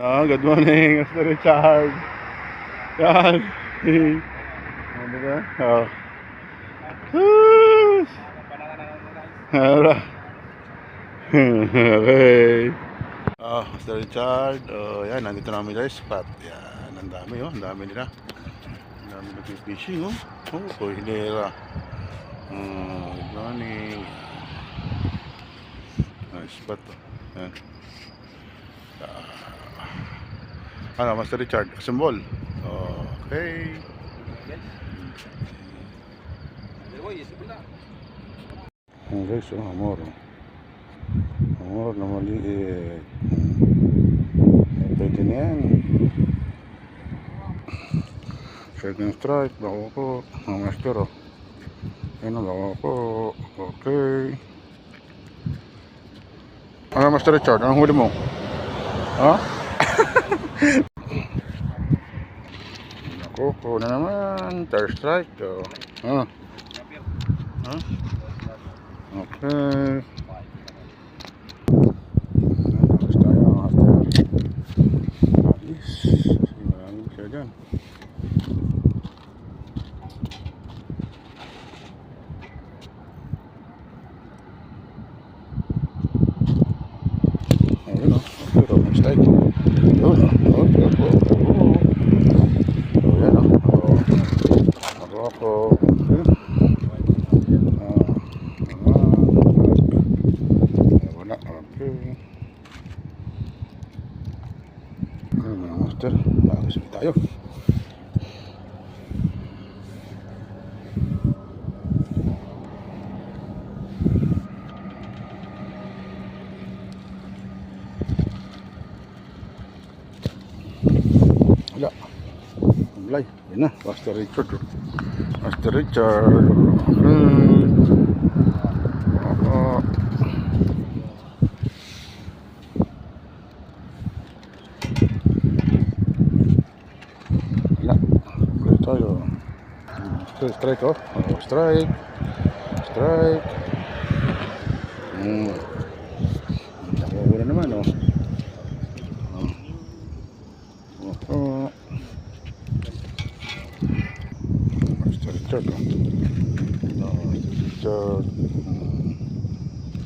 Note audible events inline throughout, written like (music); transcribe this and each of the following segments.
Ah, good morning, Mr. Richard. Yan. Ano ba? Oh. Ara. (laughs) okay. Ah, Mr. Richard. Oh, yan, nandito namin sa spot. Yan, ang dami oh, ang dami nila. Ang dami nag-fishing oh. Oh, kohinera. Oh, good morning. Nice spot oh. Yan. Ano, Master Richard, assemble. Okay. Ang guys, oh, amor. oh. Amor na maliit. Pwede na yan. Second strike, bako ko. Ang master, oh. Yan ang bako ko. Okay. Ano, Master Richard, anong huli mo? Ha? (laughs) Nakuko na naman. Third strike. Oh. Ah. Ah. Okay. Tayo? Wala. Wala. Yun na. Master Richard. Master Richard. Hmm. Strike, oh. Oh, strike. Strike. Hmm. Nakawala naman oh. Oo. Master Richard. oh. Master Richard.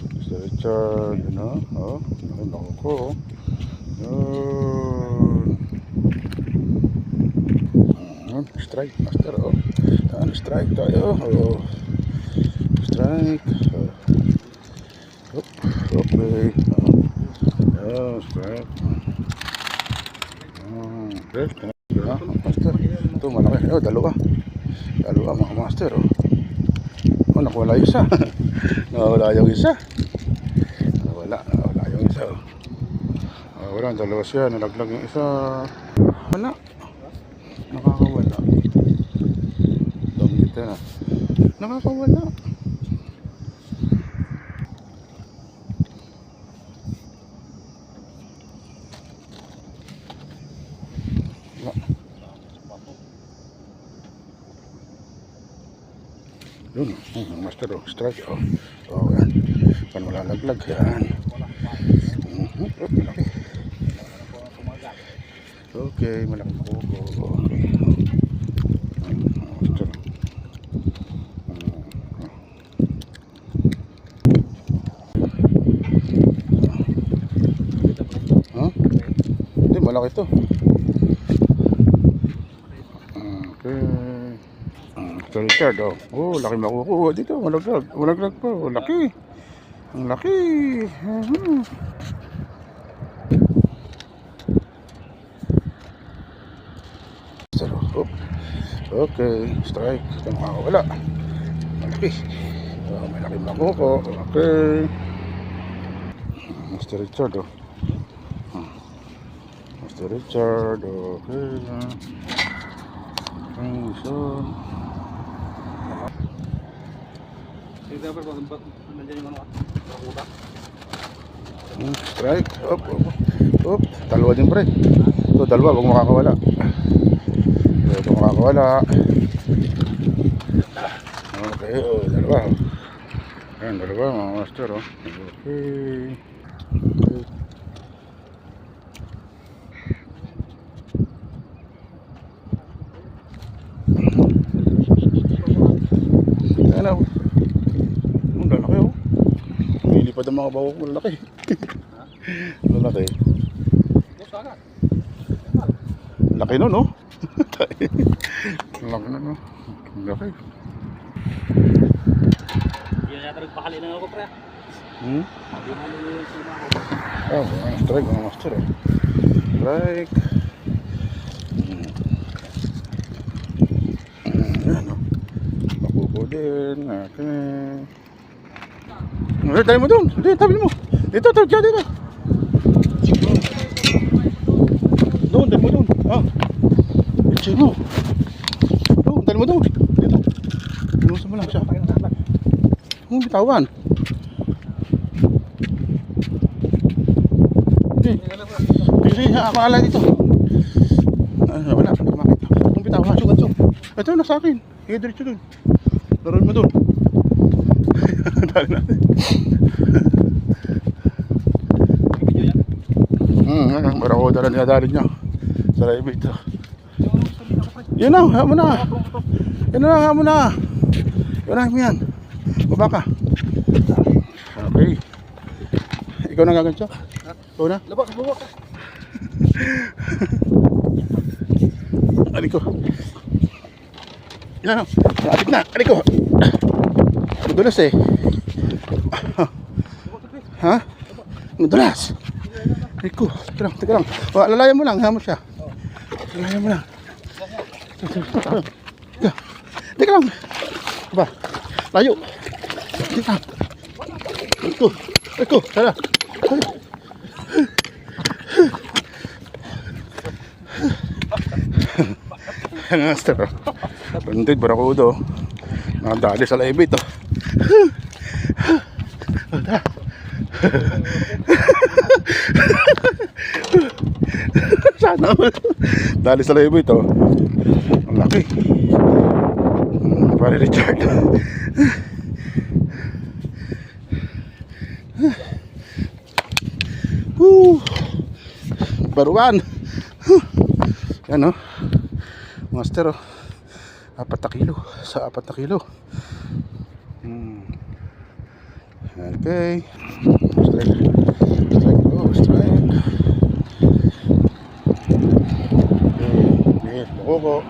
Master Richard. Yun o. Oh. Nakita ko. oh. Yun. Strike. Master. Oh. Yan. Strike tayo. Oh. Strike. Oh. Oh. Okay. Oh. Strike. Ah, okay. Ah, master. Ito, malaki. Oh, dalawa. Dalawa, mga master. Oh, oh nakawala yung isa. (laughs) nakawala yung isa. Nakawala. Nakawala yung isa. Oh. Nakawala. Dalawa siya. Nalaglag yung isa. Wala. Nakakawala. Dami na. Nakakawala. Yun, oh, master oh, strike oh. Oh, yan. Pan malalaglag yan. Mhm, oh, malaki. Okay, malaki po. Okay. Oh, master. Ha? Hindi, malaki to. Okay. Ito Richard, oh. Oh, laki makukuha dito. Malaglag. Malaglag po. Laki. Ang laki. Mhm. Zero. Oh. Okay. Strike. Ito makakawala. Malaki. Oh, malaki makukuha. Okay. Mr. Richard, oh. Ah. Mr. Richard, okay. Okay, so... Dito pa pag nandiyan yung ano, kuta. Hmm, strike. Up, up. Up. Dalawa din pre. Ito, dalawa. Huwag makakawala. Ito, makakawala. Okay, oh, dalawa. Ayan, dalawa mga master, oh. Okay. Okay. Yan na. Ang lalaki oh. Lilipad ang mga bawang. Lalaki. Lalaki. (laughs) Laki nun, no? (laughs) Laki nun, no? Laki. Yan yata nagpakali na ako, pre. Hmm? Ano. Oh, mga strike, mga master, oh. Strike. Hmm. Hmm, yan, oh. Makuko din. Okay. Eh, dali mo doon. Dito, tabi mo. Dito, tabi dyan, dito. Doon, dali mo doon. Ah. Itchay mo. Doon, dali mo doon. Dito. Inuusan mo lang siya. Huwag bitawan. Hindi. Ako ala dito. Ah, wala, hindi ko makita. Kung bitaw, ha, sugat, sugat. Ito na sa akin. Sige, diretso dun. Laruin mo dun. Dali natin. Hmm, ano, barakoda na dinadali niya. Sa live ito. Yun na, ha mo na. Yun na, ha mo na. Yun na, yan. Baba ka. Okay. Ikaw na gagancho? Ikaw na? Labak, labak. Aliko. Yan o. Malapit na. Aliko. Madulas eh. Ha? Madulas. Aliko. Teka lang, teka lang. O, alalayan mo lang. Hamo siya. Alalayan mo lang. Teka. Lang. Ba. Layo. Teka. Aliko. Aliko. Tara. Tara. Master. Bandit, barakudo. Nakadali sa live ito. Sana. Dali sa live ito. Ang laki. Pare Richard. Woo! Baruan. Yan oh. Master oh. Apat na kilo. Sa apat na kilo. Hmm. Okay. Strike. Strike. Oh, strike. Okay. Okay. Loko.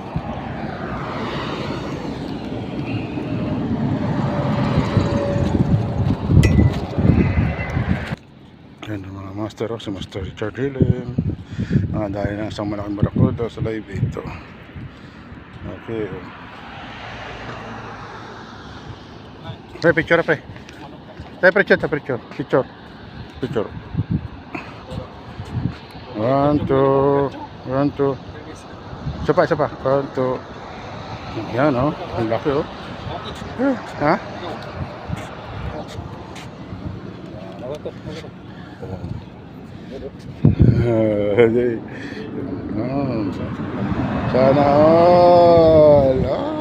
Yan ang mga master oh. Si Master Richard Hillen. Ah, dahil ng isang malaking barakuda sa live ito. Okay. oh. Pre, picture pre. Tayo picture, tayo picture. Picture. Picture. One, two. One, two. Isa pa, isa pa. One, two. Yan, oh. Ang laki, oh. Eh, Ha? Labak to, labak to. Hindi. Ah, Sana all. Ah.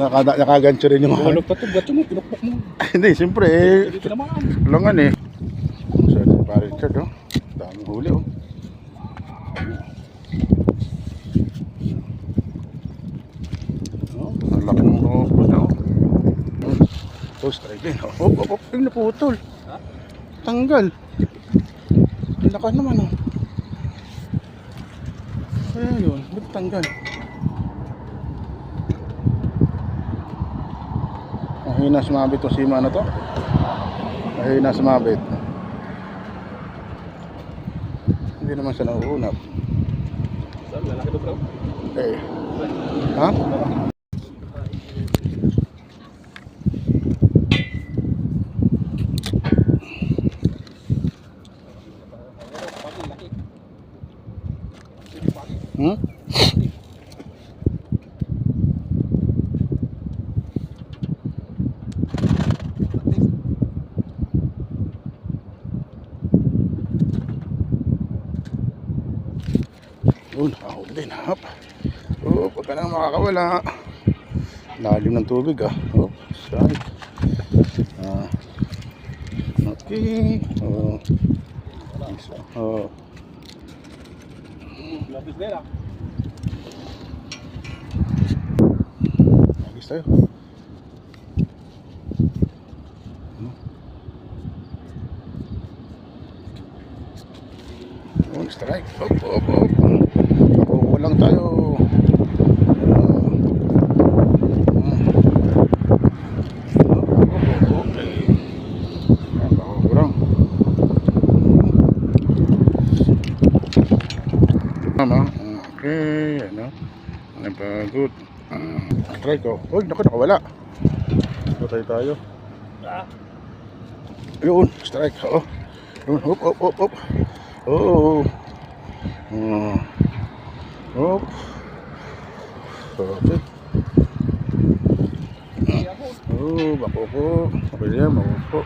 Ah. Naka, nakagancho rin yung. Bulog ka to, gato mo, pinukpok mo. (laughs) Hindi, siyempre eh. Dito naman. Langan eh. So, ito pa Richard, oh. Daming huli, oh. Oh, ang laki ng po niya, oh. Oh, strike din. Oh, oh, oh, yung naputol. Ha? Tanggal. Ang lakas naman, oh. Kaya yun, ba't tanggal? Mahina sumabit itong sima na to. Mahina sumabit. Hindi naman siya nauunap. Saan, lalaki to, bro. Eh. Ha? Pagi, Yun, nakahuli din. Hop. Oh, pag ka nang makakawala. Lalim ng tubig ah. Oh, strike. Ah. Okay. Oh. Oh. Lapis din, ah. Agis tayo. Hop, hop, hop. Makukuha lang tayo. Hmm. Hop, hop, hop. Okay. Ayan, makukurang. Tama. Okay. Ano? Napagod. Ah, try ko. Uy, naku, nakawala. Patay tayo. Ah, Yun, strike. Oo. Yun, hop, hop, hop, hop. Oo. Oh. Hop. Okay. hindi ako. Oh, bako po. Okay yan, bako po.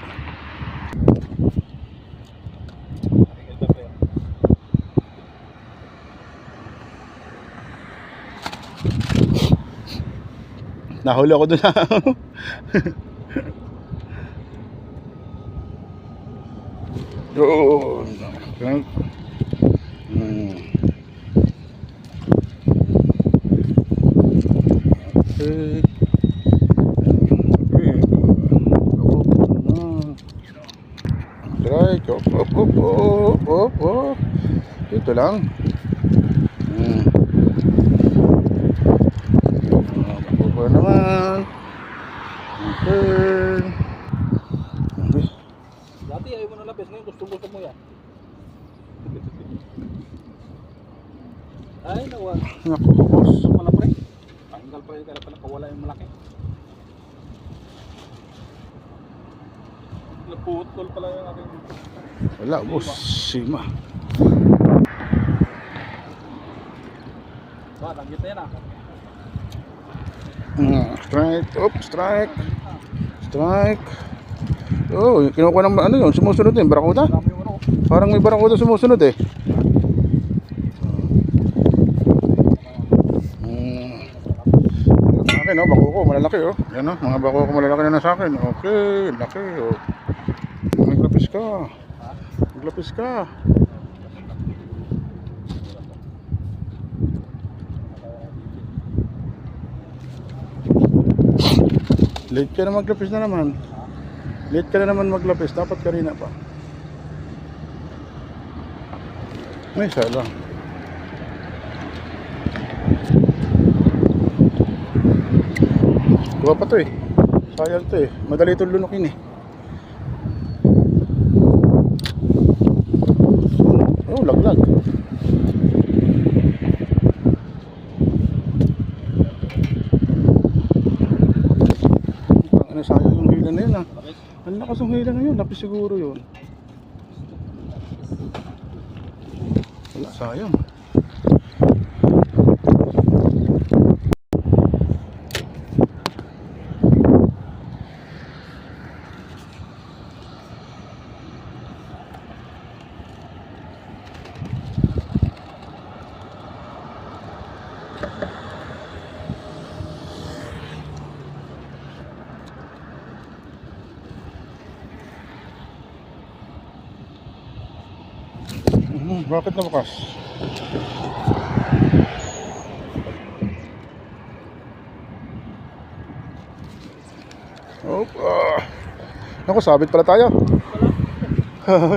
Nahuli ako sa Yun. Okay. Hmm. Okay. Okay. Ako na. Try. Op, op, op, op, op, op. Ito lang. Hmm. Pa naman. Okay. Okay. Dati ayaw mo na lapis, ngayon gusto gusto mo yan. Ay, nawa. Naku, boss. Pala pre. Tanggal yun, kaya pala kawala yung malaki. Naputol pala yung aking... Wala, boss. Sima. Ba, langgit na yan ah. Strike. Op, strike. Strike. Oh, kinukuha ng ano yun, sumusunod din, barakuda. Parang may barakuda sumusunod eh. Mm. Sa akin, oh, bako ko, malalaki oh. Yan oh, mga bako ko malalaki na na sa akin. Okay, laki oh. Maglapis ka. Maglapis ka. Late ka na maglapis na naman. Late ka na naman maglapis. Dapat kanina pa. May isa lang. Pa to eh. Sayang to eh. Madali itong lunukin eh. Oh, laglag. Ang ano sayang yung hila na yun ah. Lapis. Ang lakas ng hila na yun. Lapis siguro yun. Wala, sayang. Hmm, bakit na bukas? Oh, ah. Naku, sabit pala tayo. (laughs)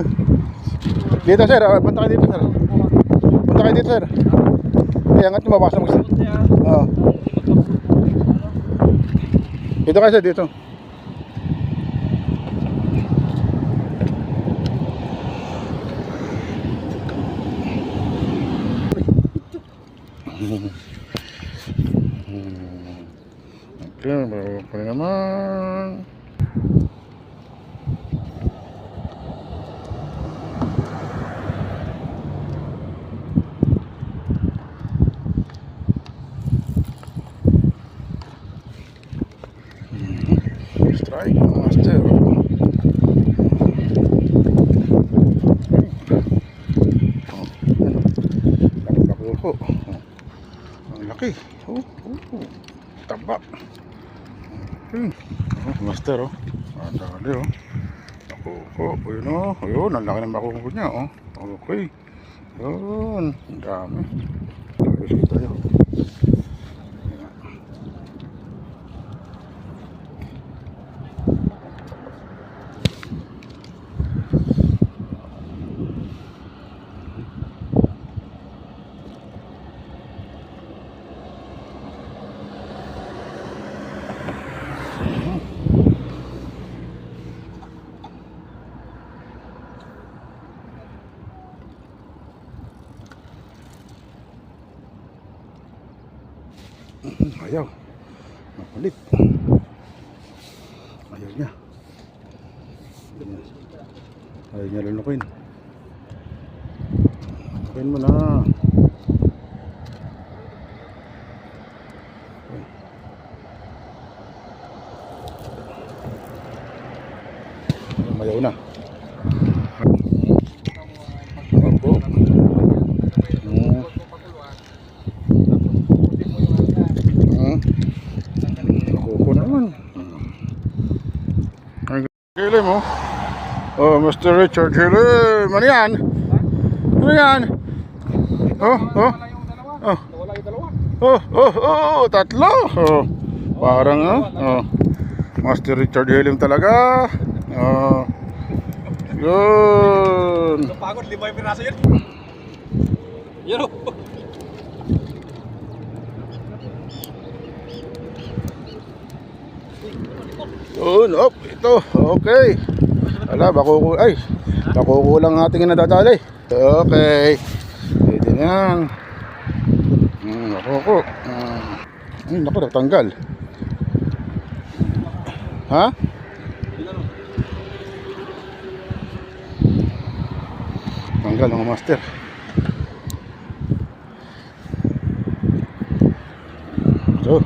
dito sir, ah, punta kayo dito sir. Punta kayo dito sir. Kaya angat nyo, mabasa mo sir. Oo. Dito kayo sir, dito. Oke, bawa pa rin naman. Mhm. Strike master. Oh, ano? Nakuha. Ang laki. Oh, oh, oh. Taba. Hmm. Oh, master oh. Ang dali oh. Nakuko. Ayun oh. Ayun, ang laki ng makuko niya oh. Okay. Yun. Dami. Ayos tayo. Ayaw. Makulit. Ayaw niya. Ayaw niya lunukin. Lunukin mo na. Mayaw na. Opo. Hmm. Hmm. Nakuko naman. Ang gili mo. Oh, Mr. Richard Hille. Ano yan? Ano yan? Oh, oh. Oh. Oh, oh, oh, tatlo. Oh. Parang, oh. oh. Master Richard Hilim talaga. Oh. Yun. Napagod, lima yung piraso yun. Yun o. Yun, op, ito. Okay. Wala, bakuko. Ay, bakuko lang ating nadadali. Okay. Pwede na yan. Hmm, bakuko. Hmm. Ay, naku, natanggal. Ha? Tanggal mga master. So,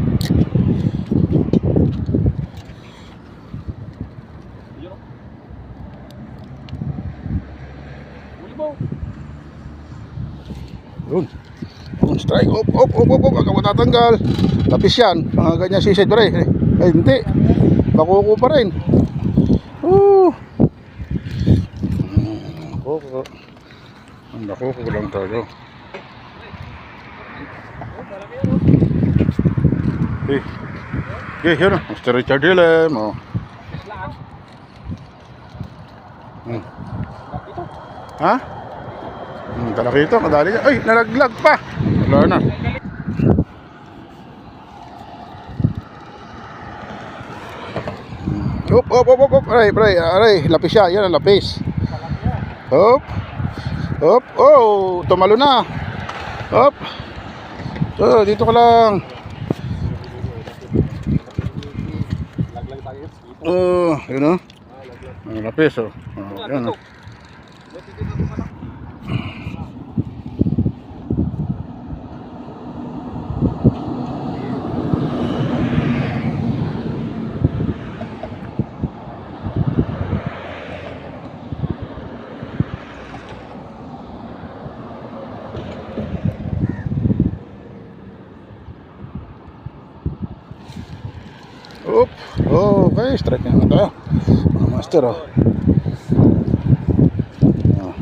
Yun. Yun. Strike. Op, op, op, op, op. Agad matatanggal. Lapis yan. Mga ganyan sisid pre. Ay, hindi. Bakuko pa rin. Woo. Mm, Bakuko. Ang bakuko lang tayo. Eh. Okay, yun. oh. Mr. Richard Hillem. Oh. Hmm. Ha? Hmm, talaki ito, madali niya. Ay, nalaglag pa. Wala na. Up, up, up, up, up. Aray, aray, aray. Lapis siya. Yan ang lapis. Up. Up. Oh, tumalo na. Up. So, dito ka lang. Oh, yun oh. Ang lapis oh. Oh, yan oh. Oop. Oh, okay. Strike na tayo. Mga master, oh. Ah.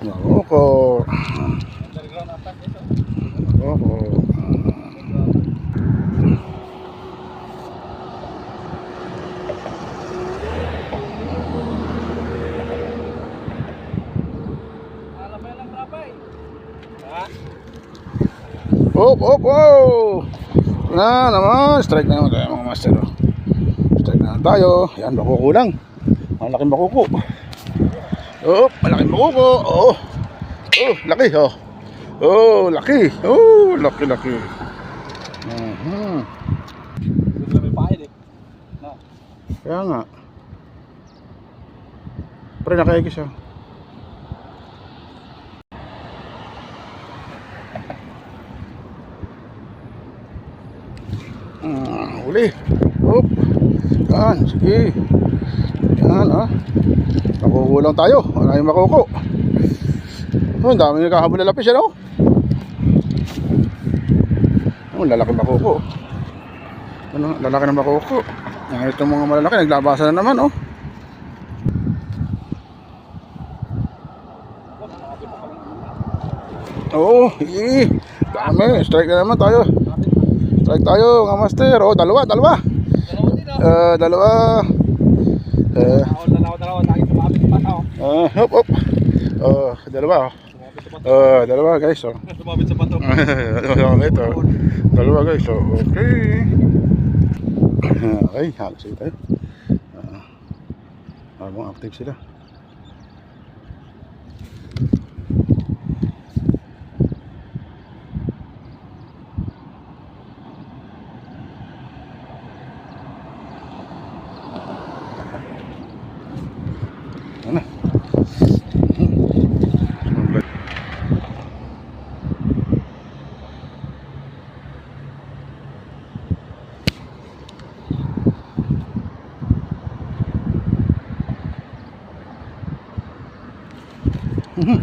Nakoko. Nakoko. Oop, oop, oh! Na naman, strike na naman tayo mga master. oh. Strike na naman tayo. Yan, bakuko lang. Malaking bakuko. Oh, malaking bakuko. Oh. Oh, laki oh. Oh, laki. Oh, laki laki. Mhm. Eh. Na. Kaya nga. Pre nakaigis oh. Ah, huli. Hop. Yan, sige. Yan, ah. Makukuha lang tayo. Wala yung makuko. Oh, ang dami nagkahabol na lapis, ano? Oh, lalaki makuko. Ano, lalaki ng makuko. Yan, itong mga malalaki, naglabasa na naman, oh. Oo, oh, eh. Dami. Strike na naman tayo. Strike tayo, mga master. Oh, dalawa, dalawa. Dalawa din o. Eh, dalawa. Eh, Dalawa, dalawa, dalawa. Lagi sumabit sa bata o. ah, hop, hop. Oh, dalawa. oh. Oh, dalawa, guys. Oh. (laughs) Sumabit sa dalawa, ito. Dalawa, guys. Oh, okay. (coughs) Okay, halos tayo. Ah, habang active sila. Mhm.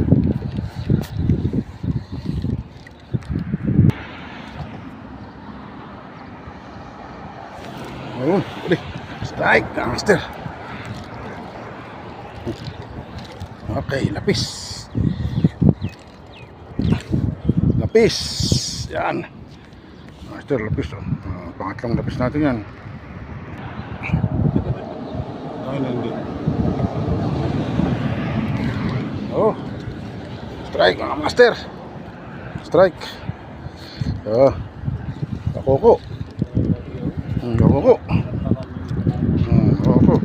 Ayun, uli. Gangster. Okay, lapis. Lapis. Yan. Master, lapis. Oh. Ah, pangatlong lapis natin yan. Oh. Strike, mga master. Strike. Oh. Kakoko. Hmm, kakoko. Hmm, kakoko.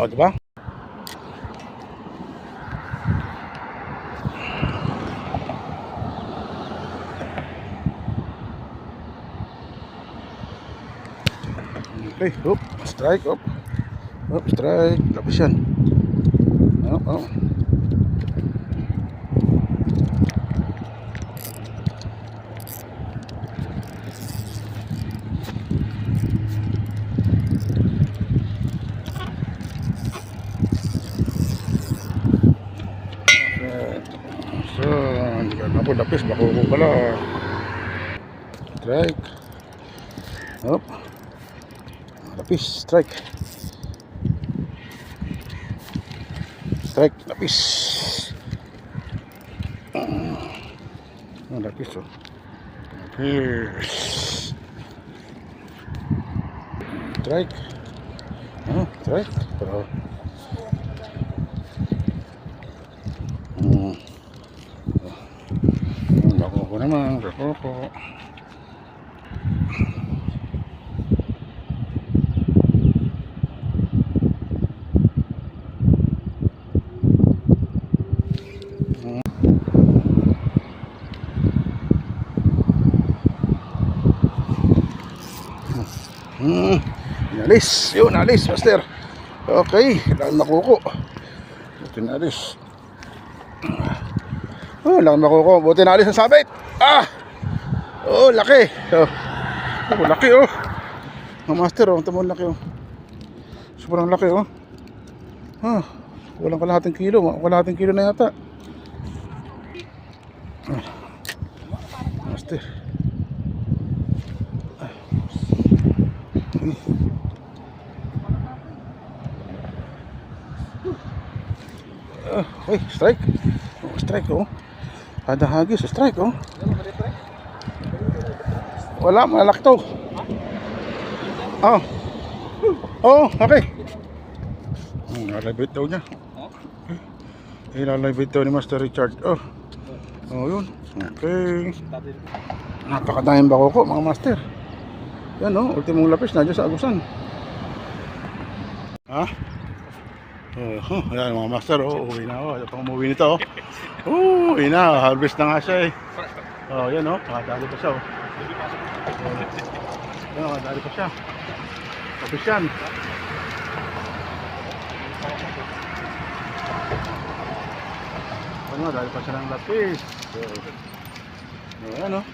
Oh, di ba? Okay, up, strike, up. Up, strike. Lapis yan. Oh, oh. Okay. So, hindi ka na po lapis. Bakuko pala. Strike. Up. Lapis, strike. Strike, lapis. Ah, lapis oh. Lapis. Strike. Ah, strike. Pero... Hmm. Ah, Bako ko naman, bako ko. Hmm. Inalis. Yun, alis, master. Okay. Lang nakuko. Buti nalis. Oh, lang nakuko. Buti nalis ang sabit. Ah! Oh, laki. Oh, oh laki oh. Ang master oh. Ito mo laki oh. Sobrang laki oh. Ah, walang kalahating kilo. Kalahating kilo na yata. Ah. Master. Ah, Uy, strike. Oh, strike oh. Ada hagis, strike oh. Wala, malaki to. Oh. Oh, okay. Hmm, Ilalabit daw niya. Okay. Ilalabit daw ni Master Richard. Oh. Oh, yun. Okay. Napakadaming bako ko, mga master. Yan oh, ultimong lapis na dyan sa agusan. Ha? Oh, huh, yan mga master, oh, uwi na. Ayaw pang umuwi nito, oh. Oh, uwi na, harvest na nga siya eh. Oh, yan oh, nakadali pa siya, oh. Oh, yan, nakadali pa siya. Tapos yan. Ano, dali pa siya ng lapis. So, oh, yan oh.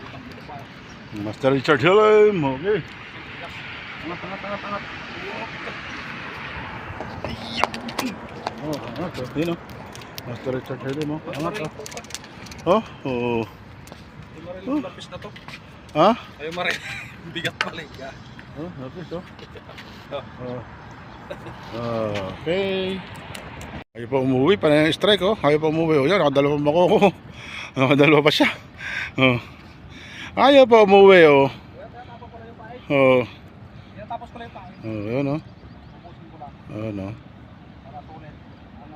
Master Richard Hillam, okay. Angat, angat, angat, angat. Oh, angat, oh. Oh. Master Richard Hillam, oh. Angat, oh. Oh, oh. Yung lapis na to. Ha? Ay, mare. Bigat pala eh. Oh, lapis, oh. Oh. Okay. Ayaw pa umuwi, pa na yung strike, oh. Ayaw pa umuwi, oh. Yan, nakadalawa pa ako. Nakadalawa pa siya. Oh. Ayaw pa umuwi, oh. Oh. Tapos ko lang tayo. Oh, yun, oh. Ano?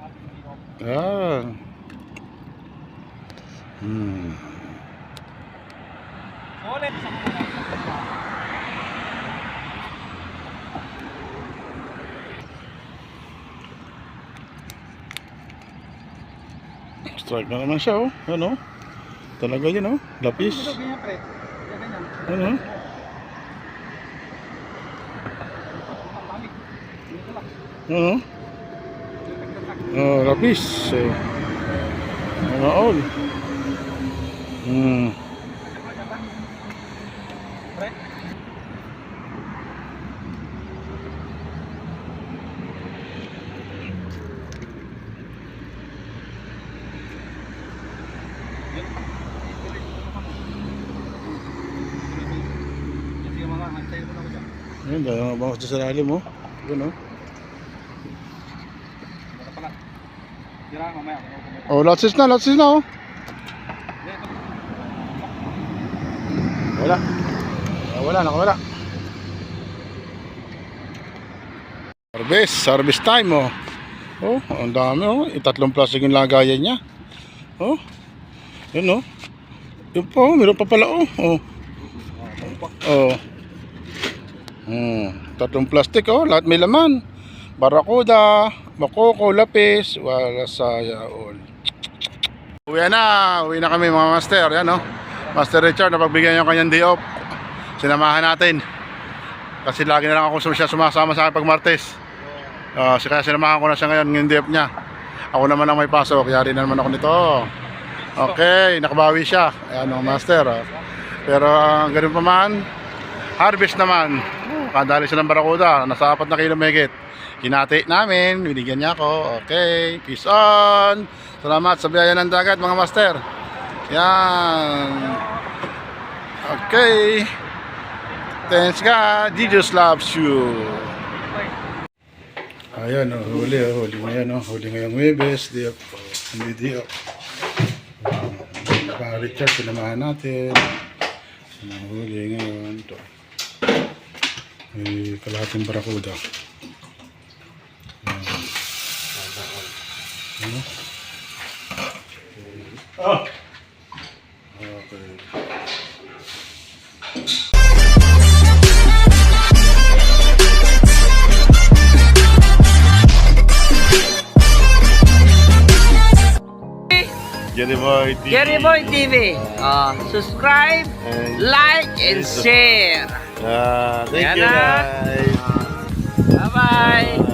Ating hinom. Ah. Hmm. Ulit. Sa Strike na naman siya, oh. Ano? Talaga yun, oh. Lapis. Ganyan. Ano? Oo. Oh, lapis. Eh. Mga all. Hmm. Ayun, dalawa ba ako sa sarali mo? Ganun. Oh. Oh, latsis na, latsis na oh. Wala. Ah, wala, nakawala. Harvest, harvest time oh. Oh, ang dami oh. Itatlong plastic yung lagayan niya. Oh. Yun oh. Yun pa oh, meron pa pala oh. Oh. Oh. Hmm, tatlong plastic oh, lahat may laman. Barakuda, makoko, lapis, wala saya all. Uwi na, uwi na kami mga master, yan oh. Master Richard, napagbigyan yung kanyang day off. Sinamahan natin. Kasi lagi na lang ako siya sumasama sa akin pag Martes. Uh, kaya sinamahan ko na siya ngayon ng day off niya. Ako naman ang may pasok, yari na naman ako nito. Okay, nakabawi siya. Ayan oh, master. oh. Pero ang ganun pa man, harvest naman. Kadali siya ng barakuda, nasa apat na kilo megit. Hinati namin, binigyan niya ako. Okay, peace on. Salamat sa biyaya ng dagat mga master. Yan. Okay. Thanks God. Jesus loves you. Ayan, oh, huli, oh, huli ngayon, oh, huli ngayong Webes, di ako, hindi di ako. Pa Richard, sinamahan natin. Huli ngayon, to. May kalahating barakuda. TV. Jerry Boy TV. Uh, subscribe, And, like, and share. uh, thank Yan you na. guys. Bye-bye.